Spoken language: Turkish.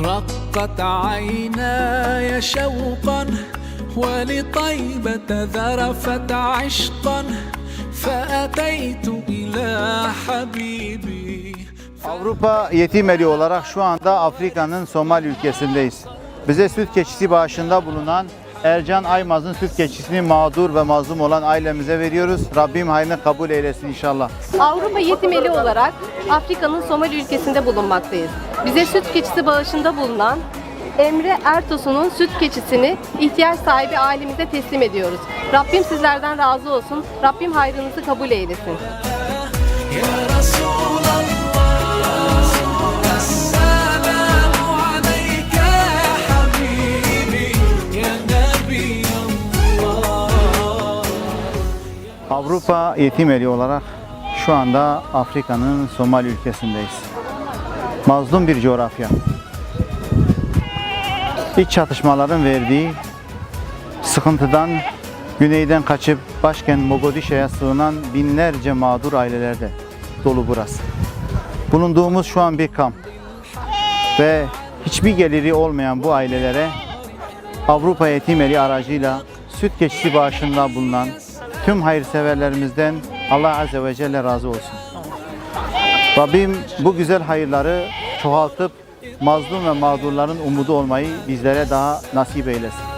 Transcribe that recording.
رقت عيناي شوقا ولطيبة ذرفت عشقا فأتيت إلى حبيبي Avrupa Yetim Eli olarak şu anda Afrika'nın Somali ülkesindeyiz. Bize süt keçisi bağışında bulunan Ercan Aymaz'ın süt keçisini mağdur ve mazlum olan ailemize veriyoruz. Rabbim hayrını kabul eylesin inşallah. Avrupa Yetimeli olarak Afrika'nın Somali ülkesinde bulunmaktayız. bize süt keçisi bağışında bulunan Emre Ertosun'un süt keçisini ihtiyaç sahibi ailemize teslim ediyoruz. Rabbim sizlerden razı olsun. Rabbim hayrınızı kabul eylesin. Avrupa Yetim Eli olarak şu anda Afrika'nın Somali ülkesindeyiz. Mazlum bir coğrafya. İç çatışmaların verdiği sıkıntıdan güneyden kaçıp başkent Mogadishu'ya sığınan binlerce mağdur ailelerle dolu burası. Bulunduğumuz şu an bir kamp ve hiçbir geliri olmayan bu ailelere Avrupa Yetim Eli aracıyla süt keçisi bağışında bulunan tüm hayırseverlerimizden Allah Azze ve Celle razı olsun. Rabbim bu güzel hayırları çoğaltıp mazlum ve mağdurların umudu olmayı bizlere daha nasip eylesin.